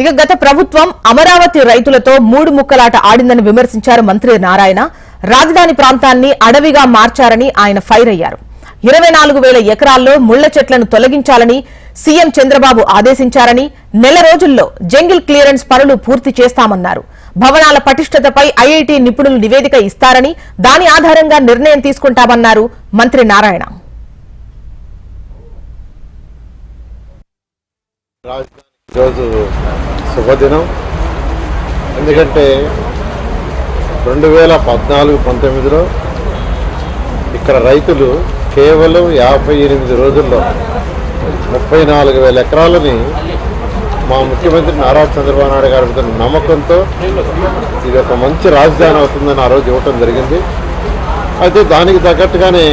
ఇక గత ప్రభుత్వం అమరావతి రైతులతో మూడు ముక్కలాట ఆడిందని విమర్శించారు మంత్రి నారాయణ. రాజధాని ప్రాంతాన్ని అడవిగా మార్చారని ఆయన ఫైర్ అయ్యారు. ఇరవై నాలుగు వేల ఎకరాల్లో ముళ్ళ చెట్లను తొలగించాలని సీఎం చంద్రబాబు ఆదేశించారని నెల రోజుల్లో జంగిల్ క్లియరెన్స్ పనులు పూర్తి చేస్తామన్నారు. భవనాల పటిష్టతపై ఐఐటి నిపుణులు నివేదిక ఇస్తారని దాని ఆధారంగా నిర్ణయం తీసుకుంటామన్నారు మంత్రి నారాయణ. ఈరోజు శుభదినం. ఎందుకంటే రెండు వేల పద్నాలుగు పంతొమ్మిదిలో ఇక్కడ రైతులు కేవలం యాభై ఎనిమిది రోజుల్లో ముప్పై నాలుగు వేల ఎకరాలని మా ముఖ్యమంత్రి నారా చంద్రబాబు నాయుడు గారి నమ్మకంతో ఇది ఒక మంచి రాజధాని అవుతుందని ఆ రోజు ఇవ్వటం జరిగింది. అయితే దానికి తగ్గట్టుగానే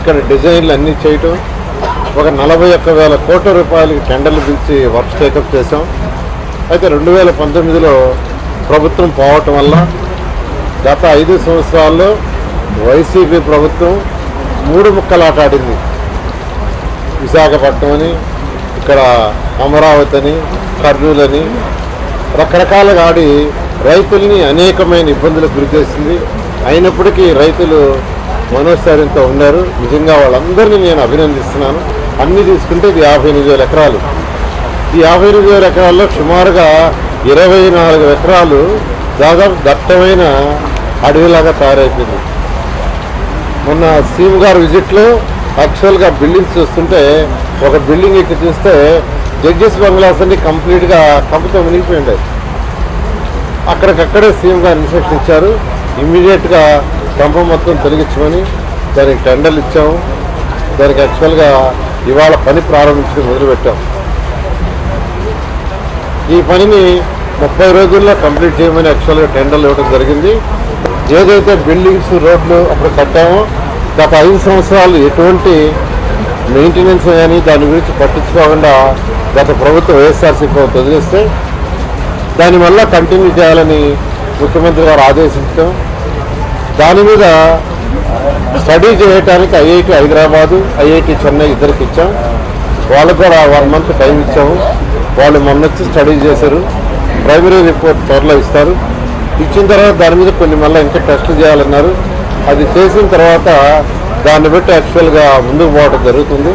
ఇక్కడ డిజైన్లు అన్నీ చేయటం ఒక నలభై ఒక్క వేల కోట్ల రూపాయలకి టెండర్లు పిలిచి వర్క్స్ టేకప్ చేసాం అయితే రెండు వేల పంతొమ్మిదిలో ప్రభుత్వం పోవటం వల్ల గత ఐదు సంవత్సరాల్లో వైసీపీ ప్రభుత్వం మూడు ముక్కలాట ఆడింది విశాఖపట్నం అని ఇక్కడ అమరావతి అని కర్నూలు అని. రకరకాలుగా ఆడి రైతుల్ని అనేకమైన ఇబ్బందులకు గురి చేసింది. అయినప్పటికీ రైతులు మనోస్థైర్యంతో ఉన్నారు. నిజంగా వాళ్ళందరినీ నేను అభినందిస్తున్నాను. అన్ని తీసుకుంటే ఇది యాభై ఎనిమిది వేల ఎకరాలు. ఈ యాభై ఎనిమిది వేల ఎకరాల్లో సుమారుగా ఇరవై నాలుగు ఎకరాలు దాదాపు దట్టమైన అడవిలాగా తయారైపోయింది. మొన్న సీఎం గారు విజిట్లో యాక్చువల్గా బిల్డింగ్స్ చూస్తుంటే ఒక బిల్డింగ్ ఇక్కడ చూస్తే జడ్జెస్ బంగ్లాస్ అన్ని కంప్లీట్గా కంపతో మునిగిపోయింది అక్కడికక్కడే సీఎం గారు ఇన్స్ట్రక్షన్ ఇచ్చారు. ఇమ్మీడియట్గా కంప మొత్తం తొలగించమని దానికి టెండర్లు ఇచ్చాము. దానికి యాక్చువల్గా ఇవాళ పని ప్రారంభించడం మొదలుపెట్టాం. ఈ పనిని ముప్పై రోజుల్లో కంప్లీట్ చేయమని యాక్చువల్గా టెండర్లు ఇవ్వడం జరిగింది. ఏదైతే బిల్డింగ్స్ రోడ్లు అప్పుడు కట్టామో గత ఐదు సంవత్సరాలు ఎటువంటి మెయింటెనెన్స్ కానీ దాని గురించి పట్టించుకోకుండా గత ప్రభుత్వం వైఎస్ఆర్సీ ప్రభుత్వం వదిలేస్తే దాని వల్ల కంటిన్యూ చేయాలని ముఖ్యమంత్రి గారు ఆదేశించడం. దాని మీద స్టడీ చేయడానికి ఐఐటి హైదరాబాదు ఐఐటి చెన్నై ఇద్దరికి ఇచ్చాం. వాళ్ళకు కూడా వన్ మంత్ టైం ఇచ్చాము. వాళ్ళు మొన్న స్టడీ చేశారు. ప్రైమరీ రిపోర్ట్ త్వరలో ఇస్తారు. ఇచ్చిన తర్వాత దాని మీద కొన్ని మళ్ళీ ఇంకా టెస్టులు చేయాలన్నారు. అది చేసిన తర్వాత దాన్ని బట్టి యాక్చువల్గా ముందుకు పోవడం జరుగుతుంది.